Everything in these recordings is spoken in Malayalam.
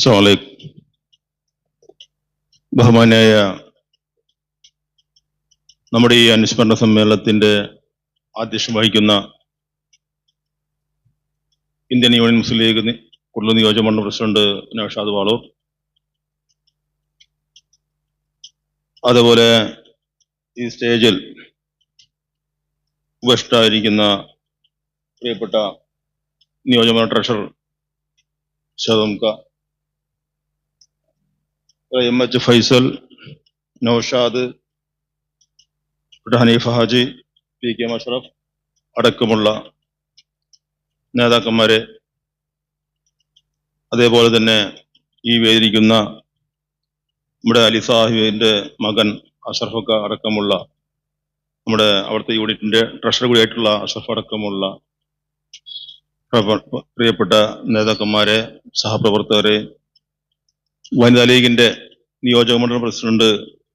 അസ്സലാമലൈക്കും. ബഹുമാനായ നമ്മുടെ ഈ അനുസ്മരണ സമ്മേളനത്തിന്റെ അധ്യക്ഷം വഹിക്കുന്ന ഇന്ത്യൻ യൂണിയൻ മുസ്ലിം ലീഗ് നി- നിയോജകമണ്ഡലം നിയോജക മണ്ഡലം പ്രസിഡന്റ് നൌഷാദ് വാളൂർ. അതുപോലെ ഈ സ്റ്റേജിൽ ഉപഷ്ടായിരിക്കുന്ന പ്രിയപ്പെട്ട നിയോജകമണ്ഡല treasurer ശതംക M H Faisal Naushad Hanif Haji P. K. Musharraf അടക്കമുള്ള നേതാക്കന്മാരെ അതേപോലെ തന്നെ ഈ വേദിക്കുന്ന നമ്മുടെ അലി സാഹിബിന്റെ മകൻ അഷറഫക്ക അടക്കമുള്ള നമ്മുടെ അവിടുത്തെ യൂണിറ്റിന്റെ ട്രഷറർ കൂടിയായിട്ടുള്ള അഷറഫ് അടക്കമുള്ള പ്രിയപ്പെട്ട നേതാക്കന്മാരെ സഹപ്രവർത്തകരെ വനിതാ ലീഗിന്റെ നിയോജക മണ്ഡലം പ്രസിഡന്റ്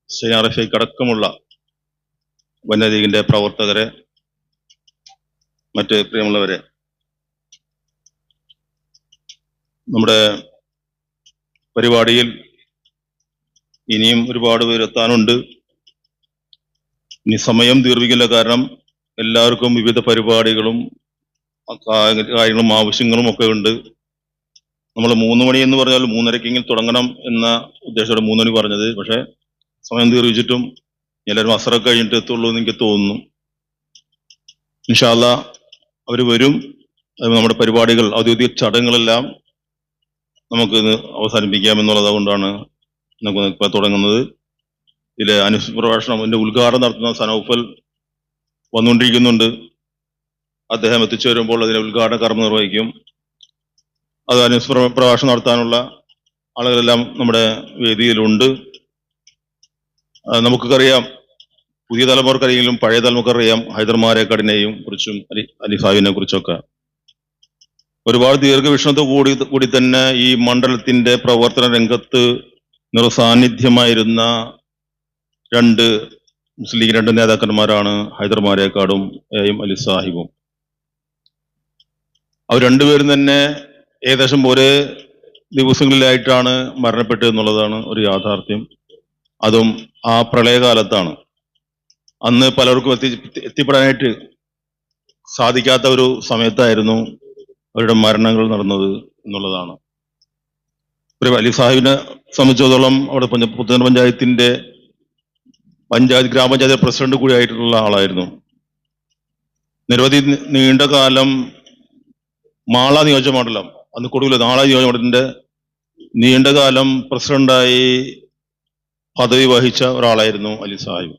ഷെയ്ഖ് അടക്കമുള്ള വനിതാ ലീഗിന്റെ പ്രവർത്തകരെ മറ്റ് പ്രിയമുള്ളവരെ നമ്മുടെ പരിപാടിയിൽ ഇനിയും ഒരുപാട് പേരെത്താനുണ്ട് ഇനി സമയം ദീർഘിക്കില്ല. കാരണം എല്ലാവർക്കും വിവിധ പരിപാടികളും കാര്യങ്ങളും ആവശ്യങ്ങളും ഒക്കെ ഉണ്ട്. നമ്മൾ മൂന്ന് മണി എന്ന് പറഞ്ഞാൽ മൂന്നരക്കെങ്കിലും തുടങ്ങണം എന്ന ഉദ്ദേശത്തോടെ മൂന്ന് മണി പറഞ്ഞത്. പക്ഷേ സമയം തീർച്ചിട്ടും എല്ലാവരും അസറൊക്കെ കഴിഞ്ഞിട്ട് എത്തുള്ളൂ എന്ന് എനിക്ക് തോന്നുന്നു. ഇൻഷാല്ല അവർ വരും. നമ്മുടെ പരിപാടികൾ ഔദ്യോഗിക ചടങ്ങുകളെല്ലാം നമുക്ക് ഇത് അവസാനിപ്പിക്കാം എന്നുള്ളത് കൊണ്ടാണ് നമുക്ക് ഇപ്പം തുടങ്ങുന്നത്. ഇതിലെ അനുപ്രഭാഷണം എന്റെ ഉദ്ഘാടനം നടത്തുന്ന സനൗഫൽ വന്നുകൊണ്ടിരിക്കുന്നുണ്ട്. അദ്ദേഹം എത്തിച്ചു വരുമ്പോൾ അതിന്റെ ഉദ്ഘാടന കർമ്മം നിർവഹിക്കും. അത് അനുസ്മര പ്രഭാഷണം നടത്താനുള്ള ആളുകളെല്ലാം നമ്മുടെ വേദിയിലുണ്ട്. നമുക്കറിയാം പുതിയ തലമുറക്കറിയെങ്കിലും പഴയ തലമുറക്കറിയാം ഹൈദർമാരെക്കടിനെയും കുറിച്ചും അലി അലി സാഹിബിനെ കുറിച്ചൊക്കെ. ഒരുപാട് ദീർഘവീക്ഷണത്തോടു കൂടി കൂടി തന്നെ ഈ മണ്ഡലത്തിന്റെ പ്രവർത്തന രംഗത്ത് നിറസാന്നിധ്യമായിരുന്ന രണ്ട് മുസ്ലിം ലീഗ് രണ്ട് നേതാക്കന്മാരാണ് ഹൈദർമാരേക്കാടും എം അലി സാഹിബും അവർ രണ്ടുപേരും തന്നെ ഏകദേശം ഒരേ ദിവസങ്ങളിലായിട്ടാണ് മരണപ്പെട്ടത് എന്നുള്ളതാണ് ഒരു യാഥാർത്ഥ്യം. അതും ആ പ്രളയകാലത്താണ്. അന്ന് പലർക്കും എത്തി എത്തിപ്പെടാനായിട്ട് സാധിക്കാത്ത ഒരു സമയത്തായിരുന്നു അവരുടെ മരണങ്ങൾ നടന്നത് എന്നുള്ളതാണ്. ഒരു വലിയ സാഹിബിനെ സംബന്ധിച്ചിടത്തോളം അവിടെ പുത്തൻ പഞ്ചായത്തിന്റെ പഞ്ചായത്ത് ഗ്രാമപഞ്ചായത്ത് പ്രസിഡന്റ് കൂടി ആയിട്ടുള്ള ആളായിരുന്നു. നിരവധി നീണ്ട കാലം മാള നിയോജകമണ്ഡലം അന്ന് കൊടുവില്ല. നാളെ നിയോജകമണ്ഡലത്തിന്റെ നീണ്ടകാലം പ്രസിഡന്റായി പദവി വഹിച്ച ഒരാളായിരുന്നു അലി സാഹിബ്.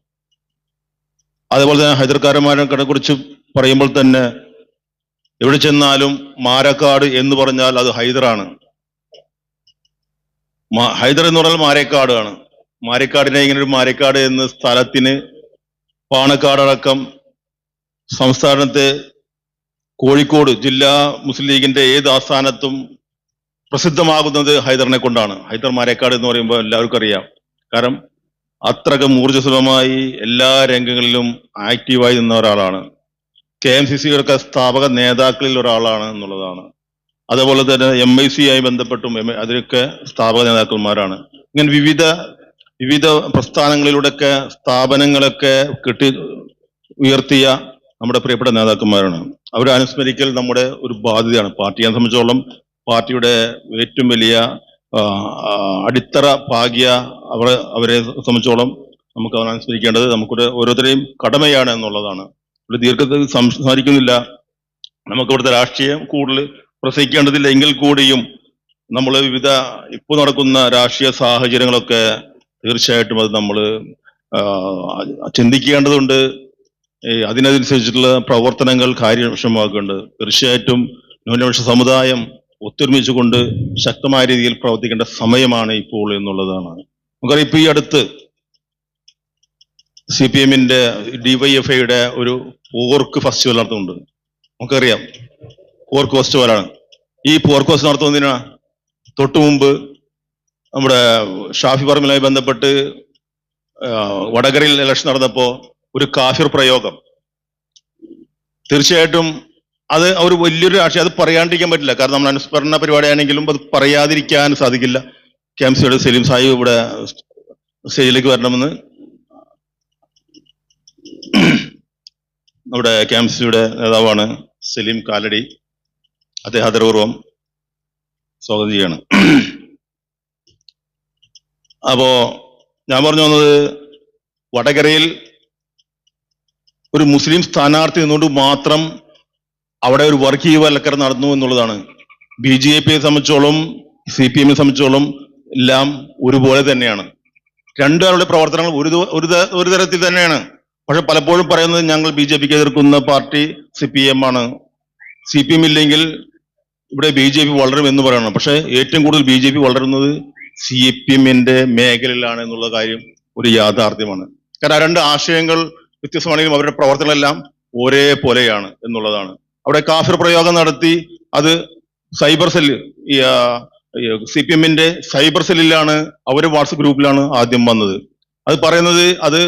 അതേപോലെ തന്നെ ഹൈദർക്കാരന്മാരെ കുറിച്ച് പറയുമ്പോൾ തന്നെ എവിടെ ചെന്നാലും മാരക്കാട് എന്ന് പറഞ്ഞാൽ അത് ഹൈദറാണ്. ഹൈദർ എന്ന് പറഞ്ഞാൽ മാരക്കാടാണ്. മാരക്കാടിനെ ഇങ്ങനെ ഒരു മാരക്കാട് എന്ന സ്ഥലത്തിന് പാണക്കാടടക്കം സംസ്ഥാനത്തെ കോഴിക്കോട് ജില്ലാ മുസ്ലിം ലീഗിന്റെ ഏത് ആസ്ഥാനത്തും പ്രസിദ്ധമാകുന്നത് ഹൈദറിനെ കൊണ്ടാണ്. ഹൈദർ മാരേക്കാട് എന്ന് പറയുമ്പോൾ എല്ലാവർക്കും അറിയാം. കാരണം അത്രകം ഊർജസ്വലമായി എല്ലാ രംഗങ്ങളിലും ആക്റ്റീവായി നിന്ന ഒരാളാണ്. കെ എം സി സിയുടെ സ്ഥാപക നേതാക്കളിൽ ഒരാളാണ് എന്നുള്ളതാണ്. അതുപോലെ തന്നെ എം ഐ സി ആയി ബന്ധപ്പെട്ടും അതിലൊക്കെ സ്ഥാപക നേതാക്കന്മാരാണ്. ഇങ്ങനെ വിവിധ വിവിധ പ്രസ്ഥാനങ്ങളിലൂടെയൊക്കെ സ്ഥാപനങ്ങളൊക്കെ കെട്ടി ഉയർത്തിയ നമ്മുടെ പ്രിയപ്പെട്ട നേതാക്കന്മാരാണ്. അവരെ അനുസ്മരിക്കൽ നമ്മുടെ ഒരു ബാധ്യതയാണ്. പാർട്ടിയെ സംബന്ധിച്ചോളം പാർട്ടിയുടെ ഏറ്റവും വലിയ അടിത്തറ പാകിയ അവരെ അവരെ സംബന്ധിച്ചോളം നമുക്ക് അവരെ അനുസ്മരിക്കേണ്ടത് നമുക്കൊരു ഓരോരുത്തരെയും കടമയാണ് എന്നുള്ളതാണ്. ഒരു ദീർഘത്തിൽ സംസാരിക്കുന്നില്ല. നമുക്ക് ഇവിടുത്തെ രാഷ്ട്രീയം കൂടുതൽ പ്രസംഗിക്കേണ്ടതില്ല. എങ്കിൽ കൂടിയും നമ്മൾ വിവിധ ഇപ്പോൾ നടക്കുന്ന രാഷ്ട്രീയ സാഹചര്യങ്ങളൊക്കെ തീർച്ചയായിട്ടും അത് നമ്മൾ ചിന്തിക്കേണ്ടതുണ്ട്. അതിനനുസരിച്ചിട്ടുള്ള പ്രവർത്തനങ്ങൾ കാര്യക്ഷമമാക്കേണ്ടത് തീർച്ചയായിട്ടും ന്യൂനപക്ഷ സമുദായം ഒത്തൊരുമിച്ചുകൊണ്ട് ശക്തമായ രീതിയിൽ പ്രവർത്തിക്കേണ്ട സമയമാണ് ഇപ്പോൾ എന്നുള്ളതാണ്. നമുക്കറിയാം ഇപ്പൊ ഈ അടുത്ത് സി പി എമ്മിന്റെ ഡിവൈഎഫ്ഐയുടെ ഒരു പോർക്ക് ഫെസ്റ്റിവൽ നടത്തുന്നുണ്ട്. നമുക്കറിയാം പോർക്ക് ഫെസ്റ്റിവലാണ്. ഈ പോർക്ക് ഫെസ്റ്റ് നടത്തുന്നതിനാ തൊട്ടു മുമ്പ് നമ്മുടെ ഷാഫി പറമ്പിലുമായി ബന്ധപ്പെട്ട് വടകരയിൽ ഇലക്ഷൻ നടന്നപ്പോ ഒരു കാഫിർ പ്രയോഗം. തീർച്ചയായിട്ടും അത് ഒരു വലിയൊരു രാഷ്ട്രീയം. അത് പറയാണ്ടിരിക്കാൻ പറ്റില്ല. കാരണം നമ്മൾ അനുസ്മരണ പരിപാടിയാണെങ്കിലും അത് പറയാതിരിക്കാൻ സാധിക്കില്ല. കെ എം സിയുടെ സലീം സാഹിബ് ഇവിടെ സ്റ്റേജിലേക്ക് വരണമെന്ന്. നമ്മുടെ കെ എം സിയുടെ നേതാവാണ് സലീം കാലടി. അദ്ദേഹം ആദരപൂർവം സ്വാഗതം ചെയ്യാണ് അപ്പോ ഞാൻ പറഞ്ഞു വന്നത് വടകരയിൽ ഒരു മുസ്ലിം സ്ഥാനാർത്ഥി നിന്നുകൊണ്ട് മാത്രം അവിടെ ഒരു വർഗീയവൽക്കരണം നടന്നു എന്നുള്ളതാണ്. ബി ജെ പിയെ സംബന്ധിച്ചോളം സി പി എമ്മിനെ സംബന്ധിച്ചോളം എല്ലാം ഒരുപോലെ തന്നെയാണ്. രണ്ടുപേരുടെ പ്രവർത്തനങ്ങൾ ഒരു ഒരു തരത്തിൽ തന്നെയാണ്. പക്ഷെ പലപ്പോഴും പറയുന്നത് ഞങ്ങൾ ബി ജെ പിക്ക് എതിർക്കുന്ന പാർട്ടി സി പി എം ആണ്. സി പി എം ഇല്ലെങ്കിൽ ഇവിടെ ബി ജെ പി വളരും എന്ന് പറയണം. പക്ഷെ ഏറ്റവും കൂടുതൽ ബി ജെ പി വളരുന്നത് സി പി എമ്മിന്റെ മേഖലയിലാണ് എന്നുള്ള കാര്യം ഒരു യാഥാർത്ഥ്യമാണ്. കാരണം ആ രണ്ട് ആശയങ്ങൾ വ്യത്യസ്തമാണെങ്കിലും അവരുടെ പ്രവർത്തനങ്ങളെല്ലാം ഒരേപോലെയാണ് എന്നുള്ളതാണ്. അവിടെ കാഫിർ പ്രയോഗം നടത്തി അത് സൈബർ സെല്ല് സി പി എമ്മിന്റെ സൈബർ സെല്ലിലാണ് അവർ വാട്സപ്പ് ഗ്രൂപ്പിലാണ് ആദ്യം വന്നത്. അത് പറയുന്നത് അത്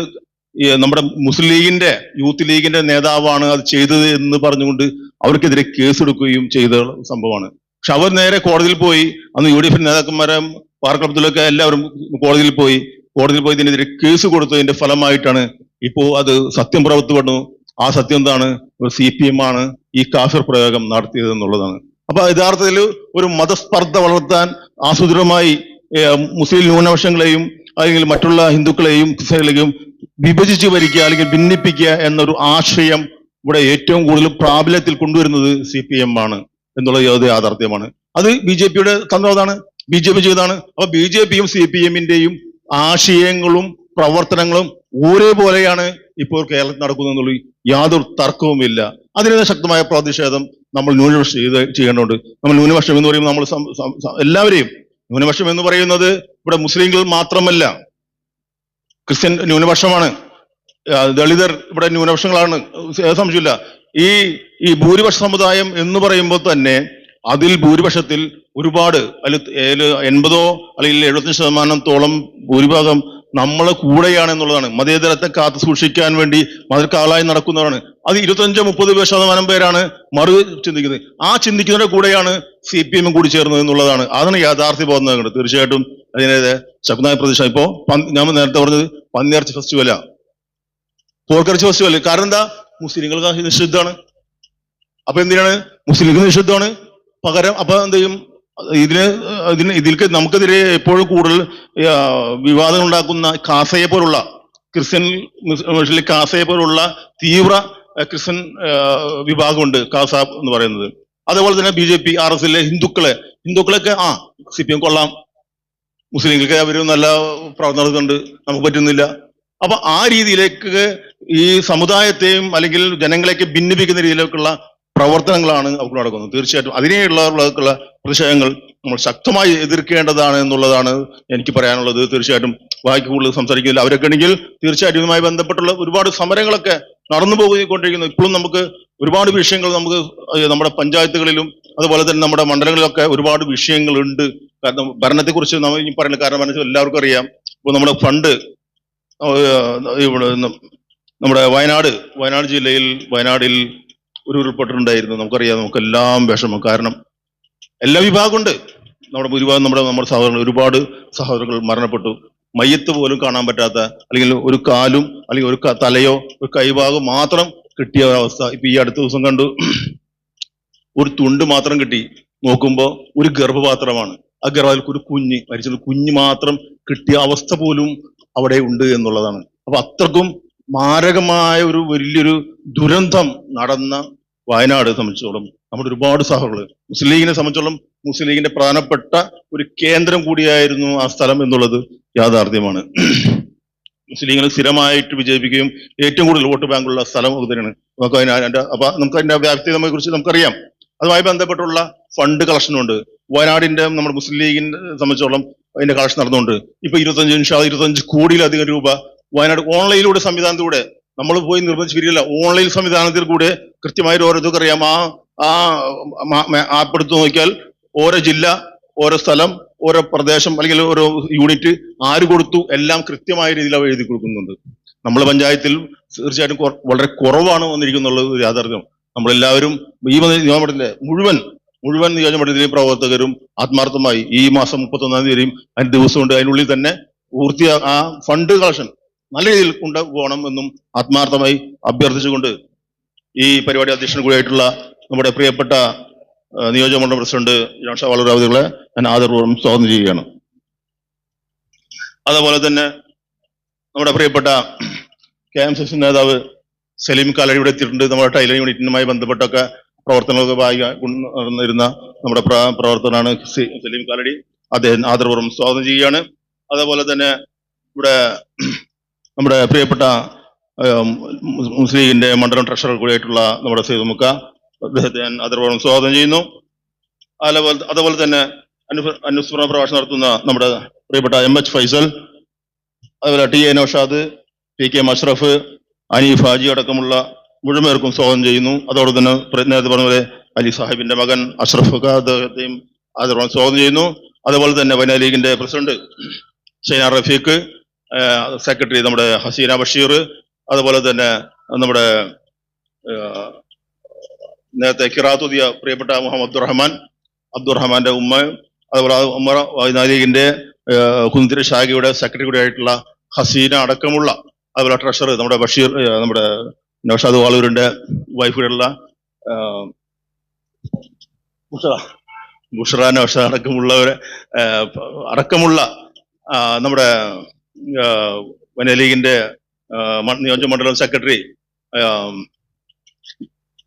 നമ്മുടെ മുസ്ലിം ലീഗിന്റെ യൂത്ത് ലീഗിന്റെ നേതാവാണ് അത് ചെയ്തത് എന്ന് പറഞ്ഞുകൊണ്ട് അവർക്കെതിരെ കേസെടുക്കുകയും ചെയ്ത സംഭവമാണ്. പക്ഷെ അവർ നേരെ കോടതിയിൽ പോയി അന്ന് യു ഡി എഫ് നേതാക്കന്മാരെ പാർക്ക് എല്ലാവരും കോടതിയിൽ പോയി. കോടതിയിൽ പോയി ഇതിനെതിരെ കേസ് കൊടുത്തതിന്റെ ഫലമായിട്ടാണ് ഇപ്പോ അത് സത്യം വന്നു ആ സത്യം എന്താണ്? ഒരു സി പി എം ആണ് ഈ കാഫിർ പ്രയോഗം നടത്തിയത് എന്നുള്ളതാണ് അപ്പൊ യഥാർത്ഥത്തിൽ ഒരു മതസ്പർദ്ധ വളർത്താൻ ആസൂത്രിതമായി മുസ്ലിം ന്യൂനപക്ഷങ്ങളെയും അല്ലെങ്കിൽ മറ്റുള്ള ഹിന്ദുക്കളെയും ക്രിസ്ത്യാനികളെയും വിഭജിച്ച് ഭരിക്കുക അല്ലെങ്കിൽ ഭിന്നിപ്പിക്കുക എന്നൊരു ആശയം ഇവിടെ ഏറ്റവും കൂടുതൽ പ്രാബല്യത്തിൽ കൊണ്ടുവരുന്നത് സി പി എം ആണ് എന്നുള്ളത് യാഥാർത്ഥ്യമാണ്. അത് ബി ജെ പിയുടെ തന്ത്രം ബി ജെ പി ചെയ്താണ് അപ്പൊ ബി ജെ പിയും സി പി എമ്മിന്റെയും ആശയങ്ങളും പ്രവർത്തനങ്ങളും ഒരേപോലെയാണ് ഇപ്പോൾ കേരളത്തിൽ നടക്കുന്നത് എന്നുള്ള യാതൊരു തർക്കവുമില്ല. അതിനെതിരെ ശക്തമായ പ്രതിഷേധം നമ്മൾ ന്യൂനപക്ഷം ചെയ്ത് ചെയ്യേണ്ടതുണ്ട്. നമ്മൾ ന്യൂനപക്ഷം എന്ന് പറയുമ്പോൾ നമ്മൾ എല്ലാവരെയും ന്യൂനപക്ഷം എന്ന് പറയുന്നത് ഇവിടെ മുസ്ലിങ്ങൾ മാത്രമല്ല. ക്രിസ്ത്യൻ ന്യൂനപക്ഷമാണ്. ദളിതർ ഇവിടെ ന്യൂനപക്ഷങ്ങളാണ്. സംശയമില്ല ഈ ഈ ഭൂരിപക്ഷ സമുദായം എന്ന് പറയുമ്പോൾ തന്നെ അതിൽ ഭൂരിപക്ഷത്തിൽ ഒരുപാട് അതിൽ എൺപതോ അല്ലെങ്കിൽ എഴുപത്തഞ്ച് ശതമാനത്തോളം ഭൂരിഭാഗം നമ്മളെ കൂടെയാണ് എന്നുള്ളതാണ്. മതേതരത്തെ കാത്തു സൂക്ഷിക്കാൻ വേണ്ടി മതക്കാലായി നടക്കുന്നവരാണ്. അത് ഇരുപത്തഞ്ചോ മുപ്പത് ശതമാനം പേരാണ് മറു ചിന്തിക്കുന്നത്. ആ ചിന്തിക്കുന്നവരുടെ കൂടെയാണ് സി പി എമ്മും കൂടി ചേർന്നത് എന്നുള്ളതാണ്. അതാണ് യാഥാർത്ഥ്യ ബോധം തീർച്ചയായിട്ടും അതിനെ ശക്തമായ പ്രതീക്ഷ ഇപ്പോ ഞാൻ നേരത്തെ പറഞ്ഞത് പന്നിയിറച്ചി ഫെസ്റ്റിവലാ. പോർക്കിറച്ചി ഫെസ്റ്റിവൽ. കാരണം എന്താ? മുസ്ലിങ്ങൾക്ക് നിഷിദ്ധമാണ്. അപ്പൊ എന്തിനാണ്? മുസ്ലിങ്ങൾക്ക് നിഷിദ്ധമാണ്. പകരം അപ്പൊ എന്ത് ചെയ്യും? ഇതിന് ഇതിന് ഇതിൽക്ക് നമുക്കെതിരെ എപ്പോഴും കൂടുതൽ വിവാദം ഉണ്ടാക്കുന്ന കാസയെ പോലുള്ള ക്രിസ്ത്യൻ മുസ്ലിം കാസയെ പോലുള്ള തീവ്ര ക്രിസ്ത്യൻ വിഭാഗമുണ്ട് കാസ എന്ന് പറയുന്നത്. അതേപോലെ തന്നെ B J P R S എല്ലെ ഹിന്ദുക്കളെ ഹിന്ദുക്കളൊക്കെ ആ സി പി എം കൊള്ളാം. മുസ്ലിങ്ങൾക്ക് അവർ നല്ല പ്രവർത്തനം നടത്തുന്നുണ്ട് നമുക്ക് പറ്റുന്നില്ല. അപ്പൊ ആ രീതിയിലേക്ക് ഈ സമുദായത്തെയും അല്ലെങ്കിൽ ജനങ്ങളെയൊക്കെ ഭിന്നിപ്പിക്കുന്ന രീതിയിലേക്കുള്ള പ്രവർത്തനങ്ങളാണ് അവർക്ക് നടക്കുന്നത്. തീർച്ചയായിട്ടും അതിനെയുള്ളവർക്കുള്ള പ്രതിഷേധങ്ങൾ നമ്മൾ ശക്തമായി എതിർക്കേണ്ടതാണ് എന്നുള്ളതാണ് എനിക്ക് പറയാനുള്ളത്. തീർച്ചയായിട്ടും ബാക്കി കൂടുതൽ സംസാരിക്കുന്നില്ല. അവരൊക്കെ ആണെങ്കിൽ തീർച്ചയായിട്ടും ഇതുമായി ബന്ധപ്പെട്ടുള്ള ഒരുപാട് സമരങ്ങളൊക്കെ നടന്നു പോയിക്കൊണ്ടിരിക്കുന്നു. ഇപ്പോഴും നമുക്ക് ഒരുപാട് വിഷയങ്ങൾ നമുക്ക് നമ്മുടെ പഞ്ചായത്തുകളിലും അതുപോലെ തന്നെ നമ്മുടെ മണ്ഡലങ്ങളിലൊക്കെ ഒരുപാട് വിഷയങ്ങളുണ്ട്. കാരണം ഭരണത്തെക്കുറിച്ച് നമ്മൾ ഇനി പറയുന്നത് കാരണം എന്ന് എല്ലാവർക്കും അറിയാം. ഇപ്പോൾ നമ്മുടെ ഫണ്ട് ഇവിടെ നമ്മുടെ വയനാട് വയനാട് ജില്ലയിൽ വയനാടിൽ ഒരു ഉരുൾപൊട്ടലുണ്ടായിരുന്നു നമുക്കറിയാം നമുക്കെല്ലാം വിഷമം. കാരണം എല്ലാ വിഭാഗമുണ്ട്. നമ്മുടെ ഭൂരിഭാഗം നമ്മുടെ നമ്മുടെ സഹോദരങ്ങൾ ഒരുപാട് സഹോദരങ്ങൾ മരണപ്പെട്ടു. മയ്യത്ത് പോലും കാണാൻ പറ്റാത്ത അല്ലെങ്കിൽ ഒരു കാലും അല്ലെങ്കിൽ ഒരു തലയോ ഒരു കൈഭാഗം മാത്രം കിട്ടിയ ഒരവസ്ഥ ഇപ്പൊ ഈ അടുത്ത ദിവസം കണ്ടു. ഒരു തുണ്ട് മാത്രം കിട്ടി. നോക്കുമ്പോൾ ഒരു ഗർഭപാത്രമാണ്. ആ ഗർഭത്തിൽ ഒരു കുഞ്ഞ് മരിച്ചത് കുഞ്ഞ് മാത്രം കിട്ടിയ അവസ്ഥ പോലും അവിടെ ഉണ്ട് എന്നുള്ളതാണ്. അപ്പൊ അത്രക്കും മാരകമായ ഒരു വലിയൊരു ദുരന്തം നടന്ന വയനാട് സംബന്ധിച്ചോളം നമ്മുടെ ഒരുപാട് സഹകൾ മുസ്ലിം ലീഗിനെ സംബന്ധിച്ചോളം മുസ്ലിം ലീഗിന്റെ പ്രധാനപ്പെട്ട ഒരു കേന്ദ്രം കൂടിയായിരുന്നു ആ സ്ഥലം എന്നുള്ളത് യാഥാർത്ഥ്യമാണ്. മുസ്ലിം ലീഗിനെ സ്ഥിരമായിട്ട് വിജയിപ്പിക്കുകയും ഏറ്റവും കൂടുതൽ വോട്ട് ബാങ്കുള്ള സ്ഥലം അത് തന്നെയാണ്. നമുക്ക് അതിനെ അപ്പൊ നമുക്ക് അതിന്റെ വ്യാപ്തി കുറിച്ച് നമുക്കറിയാം. അതുമായി ബന്ധപ്പെട്ടുള്ള ഫണ്ട് കളക്ഷനുണ്ട് വയനാടിന്റെ നമ്മുടെ മുസ്ലിം ലീഗിനെ സംബന്ധിച്ചോളം അതിന്റെ കളക്ഷൻ നടന്നുകൊണ്ട് ഇപ്പൊ ഇരുപത്തഞ്ച് നിമിഷം ഇരുപത്തഞ്ച് കോടിയിലധികം രൂപ വയനാട് ഓൺലൈനിലൂടെ സംവിധാനത്തിലൂടെ നമ്മൾ പോയി നിർബന്ധിച്ചിരിക്കില്ല ഓൺലൈൻ സംവിധാനത്തിൽ കൂടെ കൃത്യമായിട്ട് ഓരോരുത്തർക്ക് അറിയാം. ആ ആ ആപ്പ് എടുത്ത് നോക്കിയാൽ ഓരോ ജില്ല ഓരോ സ്ഥലം ഓരോ പ്രദേശം അല്ലെങ്കിൽ ഓരോ യൂണിറ്റ് ആര് കൊടുത്തു എല്ലാം കൃത്യമായ രീതിയിൽ അവർ എഴുതി കൊടുക്കുന്നുണ്ട്. നമ്മുടെ പഞ്ചായത്തിൽ തീർച്ചയായിട്ടും വളരെ കുറവാണ് വന്നിരിക്കുന്നുള്ളത് യാഥാർത്ഥ്യം. നമ്മളെല്ലാവരും ഈ നിയമമണ്ഡലത്തിലെ മുഴുവൻ മുഴുവൻ നിയോജകമണ്ഡലത്തിലെയും പ്രവർത്തകരും ആത്മാർത്ഥമായി ഈ മാസം മുപ്പത്തൊന്നാം തീയതിയും അതിന് ദിവസമുണ്ട്. അതിനുള്ളിൽ തന്നെ പൂർത്തിയാ ആ ഫണ്ട് കളക്ഷൻ നല്ല രീതിയിൽ കൊണ്ടുപോകണം എന്നും ആത്മാർത്ഥമായി അഭ്യർത്ഥിച്ചുകൊണ്ട് ഈ പരിപാടി അധ്യക്ഷൻ കൂടിയായിട്ടുള്ള നമ്മുടെ പ്രിയപ്പെട്ട നിയോജകമണ്ഡലം പ്രസിഡന്റ് ജോൺ ഷാ വളരാവതികളെ ഞാൻ ആദരപൂർവം സ്വാഗതം ചെയ്യുകയാണ്. അതുപോലെ തന്നെ നമ്മുടെ പ്രിയപ്പെട്ട കെ എം സി നേതാവ് സലീം കാലടി ഇവിടെ എത്തിയിട്ടുണ്ട്. നമ്മുടെ ടൈലർ യൂണിറ്റിനുമായി ബന്ധപ്പെട്ടൊക്കെ പ്രവർത്തനങ്ങളൊക്കെ ഭാഗ നടന്നിരുന്ന നമ്മുടെ പ്ര- പ്രവർത്തകനാണ് സി- സലീം കാലടി. അദ്ദേഹം ആദരപൂർവം സ്വാഗതം ചെയ്യുകയാണ്. അതേപോലെ തന്നെ ഇവിടെ നമ്മുടെ പ്രിയപ്പെട്ട മുസ്ലിം ലീഗിന്റെ മണ്ഡലം ട്രഷറർ കൂടിയായിട്ടുള്ള നമ്മുടെ സെയ്ദ് മുക്ക അദ്ദേഹത്തെ ഞാൻ അതിർവോളം സ്വാഗതം ചെയ്യുന്നു. അതേപോലെ അതുപോലെ തന്നെ അനു- അനുസ്മരണ പ്രഭാഷണം നടത്തുന്ന നമ്മുടെ പ്രിയപ്പെട്ട എം എച്ച് ഫൈസൽ അതുപോലെ T A Naushad P K Musharraf Hanif Haji അടക്കമുള്ള മുഴുവൻ പേർക്കും സ്വാഗതം ചെയ്യുന്നു. അതോടൊപ്പം തന്നെ നേരത്തെ പറഞ്ഞ പോലെ അലി സാഹിബിന്റെ മകൻ അഷ്റഫ് അദ്ദേഹത്തെയും ആദരവാണ് സ്വാഗതം ചെയ്യുന്നു. അതുപോലെ തന്നെ വനിതാ ലീഗിന്റെ പ്രസിഡന്റ് ഷൈന റഫീഖ് സെക്രട്ടറി നമ്മുടെ ഹസീന ബഷീർ അതുപോലെ തന്നെ നമ്മുടെ നേരത്തെ കിറാത്തുദിയ പ്രിയപ്പെട്ട മുഹമ്മദ് അബ്ദുറഹ്മാൻ അബ്ദുറഹ്മാന്റെ ഉമ്മ അതുപോലെ ഉമ്മർ ഉമ്മ കുന്തിരി ഷാഖിയുടെ സെക്രട്ടറി കൂടി ആയിട്ടുള്ള ഹസീന അടക്കമുള്ള അതുപോലെ ട്രഷറർ നമ്മുടെ ബഷീർ നമ്മുടെ നൌഷാദ് വാളൂരിന്റെ വൈഫുള്ള ബുഷറ ബുഷറ നൌഷാദ് അടക്കമുള്ളവരെ അടക്കമുള്ള നമ്മുടെ ആ, വനിതാ ലീഗിന്റെ ആ, മ- നിയോജക മണ്ഡലം സെക്രട്ടറി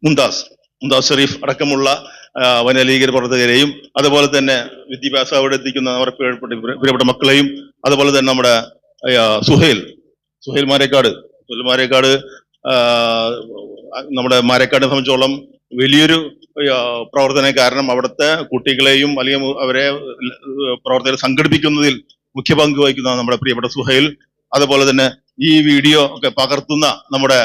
മുംതാസ് മുംതാസ് ഷെറീഫ് അടക്കമുള്ള വനലീഗർ പ്രവർത്തകരെയും അതുപോലെ തന്നെ വിദ്യാഭ്യാസം അവിടെ എത്തിക്കുന്ന നമ്മുടെ പ്രിയപ്പെട്ട മക്കളെയും അതുപോലെ തന്നെ നമ്മുടെ സുഹേൽ സുഹൈൽ മാരേക്കാട് സുഹേൽ മാരേക്കാട് നമ്മുടെ മാരേക്കാടിനെ സംബന്ധിച്ചോളം വലിയൊരു പ്രവർത്തന കാരണം അവിടുത്തെ കുട്ടികളെയും അല്ലെങ്കിൽ അവരെ പ്രവർത്തകരെ സംഘടിപ്പിക്കുന്നതിൽ മുഖ്യ പങ്ക് വഹിക്കുന്ന നമ്മുടെ പ്രിയപ്പെട്ട സുഹൈൽ. അതുപോലെ തന്നെ ഈ വീഡിയോ ഒക്കെ പകർത്തുന്ന നമ്മുടെ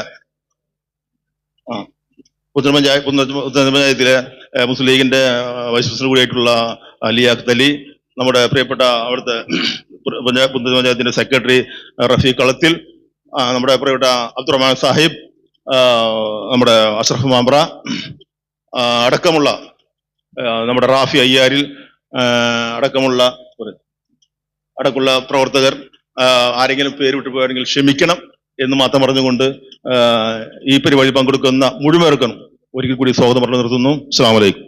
പഞ്ചായത്തിലെ മുസ്ലിം ലീഗിന്റെ വൈസ് പ്രസിഡന്റ് കൂടിയായിട്ടുള്ള അലി അഖ്തലി നമ്മുടെ പ്രിയപ്പെട്ട അവിടുത്തെ പഞ്ചായത്ത് പഞ്ചായത്തിന്റെ സെക്രട്ടറി റഫീഖ് കളത്തിൽ നമ്മുടെ പ്രിയപ്പെട്ട അബ്ദുറഹ്മാൻ സാഹിബ് നമ്മുടെ അഷ്റഫ് മാമ്പ്ര അടക്കമുള്ള നമ്മുടെ റാഫി അയ്യാരിൽ അടക്കമുള്ള അടക്കമുള്ള പ്രവർത്തകർ ആരെങ്കിലും പേര് വിട്ടു പോയാണെങ്കിൽ ക്ഷമിക്കണം എന്ന് മാത്രം പറഞ്ഞുകൊണ്ട് ഈ പരിപാടി പങ്കെടുക്കുന്ന മുഴുവൻ ഒരിക്കൽ കൂടി സ്വാഗതം പറഞ്ഞു നിർത്തുന്നു. അസ്സാം വലൈക്കും